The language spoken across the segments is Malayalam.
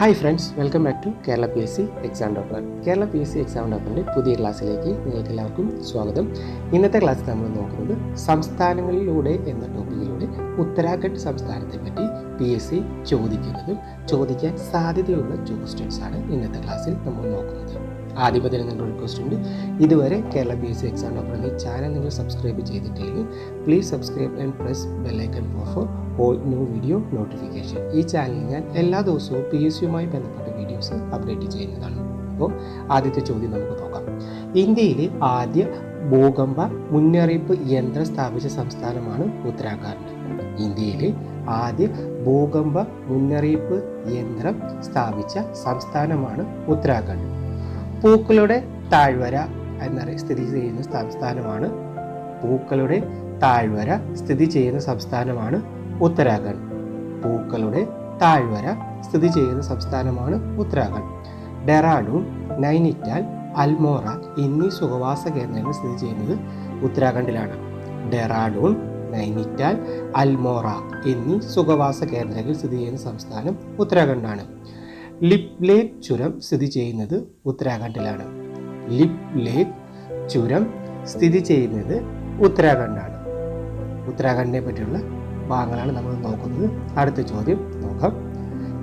Hi friends welcome back to Kerala P S C exam doctor Kerala P S C exam ഡോക്ടറിന്റെ പുതിയ ക്ലാസ്സിലേക്ക് നിങ്ങൾക്ക് എല്ലാവർക്കും സ്വാഗതം. ഇന്നത്തെ ക്ലാസ്സിൽ നമ്മൾ നോക്കുന്നത് സംസ്ഥാനങ്ങളിലൂടെ എന്ന ടോപ്പിക്കിലൂടെ ഉത്തരാഖണ്ഡ് സംസ്ഥാനത്തെ പറ്റി പി എസ് സി ചോദിക്കുന്നതും. ചോദിക്കാൻ സാധ്യതയുള്ള ക്വസ്റ്റ്യൻസ് ആണ് ഇന്നത്തെ ക്ലാസ്സിൽ നമ്മൾ നോക്കുന്നത്. മുതൽ നിങ്ങളുടെ ക്വസ്റ്റ്യൻ ഉണ്ട്. ഇതുവരെ Kerala P S C exam doctor എന്ന ചാനൽ നിങ്ങൾ സബ്സ്ക്രൈബ് ചെയ്തിട്ടില്ലെങ്കിൽ please subscribe and press bell icon for for all new video notification ഈ ചാനലിൽ ഞാൻ എല്ലാ ദിവസവും പി എസ് സിയുമായി ബന്ധപ്പെട്ട വീഡിയോസ് അപ്ഡേറ്റ് ചെയ്യുന്നതാണ്. അപ്പോൾ ആദ്യത്തെ ചോദ്യം നമുക്ക് നോക്കാം. ഇന്ത്യയിലെ ആദ്യ ഭൂകമ്പ മുന്നറിയിപ്പ് യന്ത്രം സ്ഥാപിച്ച സംസ്ഥാനമാണ് ഉത്തരാഖണ്ഡ്. ഇന്ത്യയിലെ ആദ്യ ഭൂകമ്പ മുന്നറിയിപ്പ് യന്ത്രം സ്ഥാപിച്ച സംസ്ഥാനമാണ് ഉത്തരാഖണ്ഡ്. പൂക്കളുടെ താഴ്വര എന്നറി സ്ഥിതി ചെയ്യുന്ന സംസ്ഥാനമാണ്. പൂക്കളുടെ താഴ്വര സ്ഥിതി ചെയ്യുന്ന സംസ്ഥാനമാണ് ഉത്തരാഖണ്ഡ്. പൂക്കളുടെ താഴ്വര സ്ഥിതി ചെയ്യുന്ന സംസ്ഥാനമാണ് ഉത്തരാഖണ്ഡ്. ഡെറാഡൂൺ നൈനിറ്റാൽ അൽമോറ എന്നീ സുഖവാസ കേന്ദ്രങ്ങൾ സ്ഥിതി ചെയ്യുന്നത് ഉത്തരാഖണ്ഡിലാണ്. ഡെറാഡൂൺ നൈനിറ്റാൽ അൽമോറ എന്നീ സുഖവാസ കേന്ദ്രങ്ങൾ സ്ഥിതി ചെയ്യുന്ന സംസ്ഥാനം ഉത്തരാഖണ്ഡാണ്. ലിപ് ലേക്ക് ചുരം സ്ഥിതി ചെയ്യുന്നത് ഉത്തരാഖണ്ഡിലാണ്. ലിപ് ലേക്ക് ചുരം സ്ഥിതി ചെയ്യുന്നത് ഉത്തരാഖണ്ഡാണ്. ഉത്തരാഖണ്ഡിനെ പറ്റിയുള്ള ഭാഗങ്ങളാണ് നമ്മൾ നോക്കുന്നത്. അടുത്ത ചോദ്യം നോക്കാം.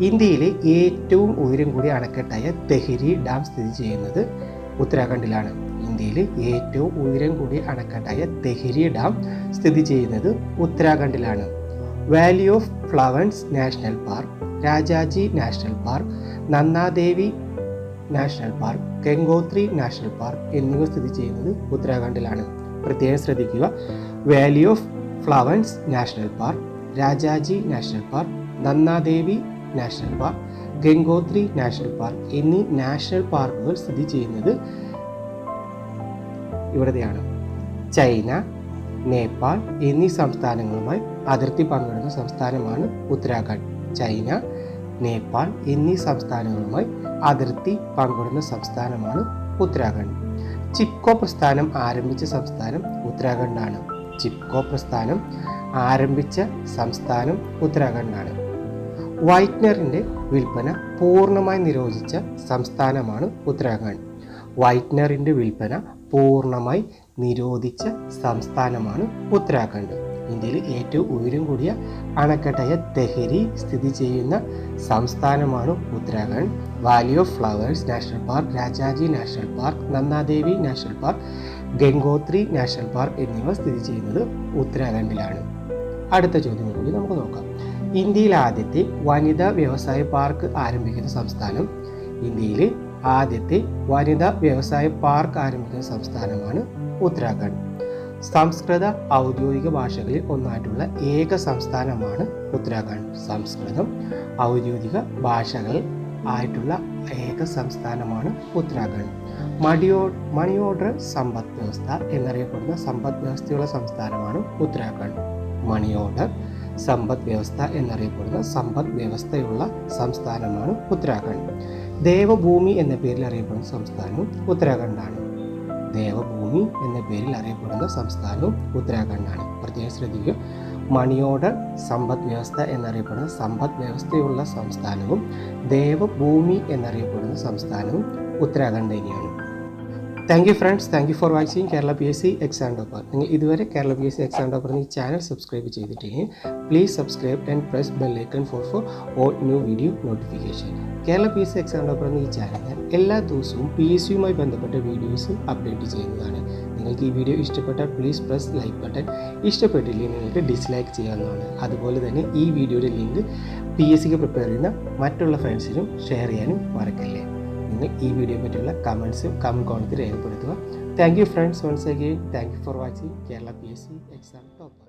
ഇന്ത്യയിലെ ഏറ്റവും ഉയരം കൂടിയ അണക്കെട്ടായ തെഹരി ഡാം സ്ഥിതി ചെയ്യുന്നത് ഉത്തരാഖണ്ഡിലാണ്. ഇന്ത്യയിലെ ഏറ്റവും ഉയരം കൂടിയ അണക്കെട്ടായ തെഹരി ഡാം സ്ഥിതി ചെയ്യുന്നത് ഉത്തരാഖണ്ഡിലാണ്. Valley of flowers national park Rajaji national park Nandadevi national park Gangotri national park എന്നിവ സ്ഥിതി ചെയ്യുന്നത് ഉത്തരാഖണ്ഡിലാണ്. പ്രത്യേകം ശ്രദ്ധിക്കുക. Valley of flowers national park Rajaji national park Nandadevi national park Gangotri national park എന്നീ നാഷണൽ പാർക്കുകൾ സ്ഥിതി ചെയ്യുന്നത് ഇവിടെയാണ്. ചൈന നേപ്പാൾ എന്നീ സംസ്ഥാനങ്ങളുമായി അതിർത്തി പങ്കിടുന്ന സംസ്ഥാനമാണ് ഉത്തരാഖണ്ഡ് ചൈന നേപ്പാൾ എന്നീ സംസ്ഥാനങ്ങളുമായി അതിർത്തി പങ്കിടുന്ന സംസ്ഥാനമാണ് ഉത്തരാഖണ്ഡ്. ചിപ്കോ പ്രസ്ഥാനം ആരംഭിച്ച സംസ്ഥാനം ഉത്തരാഖണ്ഡാണ്. ചിപ്കോ പ്രസ്ഥാനം ആരംഭിച്ച സംസ്ഥാനം ഉത്തരാഖണ്ഡാണ്. വൈറ്റ്നറിന്റെ വിൽപ്പന പൂർണമായി നിരോധിച്ച സംസ്ഥാനമാണ് ഉത്തരാഖണ്ഡ്. വൈറ്റ്നറിന്റെ വിൽപ്പന പൂർണമായി നിരോധിച്ച സംസ്ഥാനമാണ് ഉത്തരാഖണ്ഡ്. ഇന്ത്യയിൽ ഏറ്റവും ഉയരം കൂടിയ അണക്കെട്ടായ തെഹരി സ്ഥിതി ചെയ്യുന്ന സംസ്ഥാനമാണ് Uttarakhand. Valley of flowers national park Rajaji national park Nandadevi national park Gangotri national park എന്നിവ സ്ഥിതി ചെയ്യുന്നത് ഉത്തരാഖണ്ഡിലാണ്. അടുത്ത ചോദ്യം കൂടി നമുക്ക് നോക്കാം. ഇന്ത്യയിൽ ആദ്യത്തെ വനിതാ വ്യവസായ പാർക്ക് ആരംഭിക്കുന്ന സംസ്ഥാനം ഇന്ത്യയിൽ ആദ്യത്തെ വനിതാ വ്യവസായ പാർക്ക് ആരംഭിക്കുന്ന സംസ്ഥാനമാണ് ഉത്തരാഖണ്ഡ്. സംസ്കൃത ഔദ്യോഗിക ഭാഷകളിൽ ഒന്നായിട്ടുള്ള ഏക സംസ്ഥാനമാണ് ഉത്തരാഖണ്ഡ്. സംസ്കൃതം ഔദ്യോഗിക ഭാഷകൾ ആയിട്ടുള്ള ഏക സംസ്ഥാനമാണ് ഉത്തരാഖണ്ഡ്. മണിയോ മണി ഓർഡർ സമ്പദ് വ്യവസ്ഥ എന്നറിയപ്പെടുന്ന സമ്പദ് വ്യവസ്ഥയുള്ള സംസ്ഥാനമാണ് ഉത്തരാഖണ്ഡ്. മണി ഓർഡർ സമ്പദ് വ്യവസ്ഥ എന്നറിയപ്പെടുന്ന സമ്പദ് വ്യവസ്ഥയുള്ള സംസ്ഥാനമാണ് ഉത്തരാഖണ്ഡ്. ദേവഭൂമി എന്ന പേരിൽ അറിയപ്പെടുന്ന സംസ്ഥാനവും ഉത്തരാഖണ്ഡാണ്. ദേവഭൂമി എന്ന പേരിൽ അറിയപ്പെടുന്ന സംസ്ഥാനവും ഉത്തരാഖണ്ഡാണ്. പ്രത്യേകം ശ്രദ്ധിക്കുക. മണിയോട് സമ്പദ് വ്യവസ്ഥ എന്നറിയപ്പെടുന്ന സമ്പദ് വ്യവസ്ഥയുള്ള സംസ്ഥാനവും ദേവഭൂമി എന്നറിയപ്പെടുന്ന സംസ്ഥാനവും ഉത്തരാഖണ്ഡ് തന്നെയാണ്. Thank you friends thank you for watching Kerala P S C exam topper നിങ്ങൾ ഇതുവരെ Kerala P S C exam topper ഈ ചാനൽ സബ്സ്ക്രൈബ് ചെയ്തിട്ടില്ലെങ്കിൽ please subscribe and press bell icon for for all new video notification Kerala P S C exam topper ഈ ചാനൽ എല്ലാ ദിവസവും പി എസ് സിയുമായി ബന്ധപ്പെട്ട വീഡിയോസ് അപ്ഡേറ്റ് ചെയ്യുന്നതാണ്. നിങ്ങൾക്ക് ഈ വീഡിയോ ഇഷ്ടപ്പെട്ടാൽ പ്ലീസ് പ്രസ് ലൈക്ക് ബട്ടൺ ഇഷ്ടപ്പെട്ടില്ലെങ്കിൽ നിങ്ങൾക്ക് ഡിസ്ലൈക്ക് ചെയ്യാവുന്നതാണ്. അതുപോലെ തന്നെ ഈ വീഡിയോയുടെ ലിങ്ക് പി എസ് സിക്ക് പ്രിപ്പയർ ചെയ്യുന്ന മറ്റുള്ള ഫ്രണ്ട്സിനും ഷെയർ ചെയ്യാനും മറക്കല്ലേ. നിങ്ങൾ ഈ വീഡിയോ പറ്റിയുള്ള കമൻസും കമന്റ് കോണത്തിൽ രേഖപ്പെടുത്തുക. Thank you friends once again thank you for watching Kerala P S C exam topper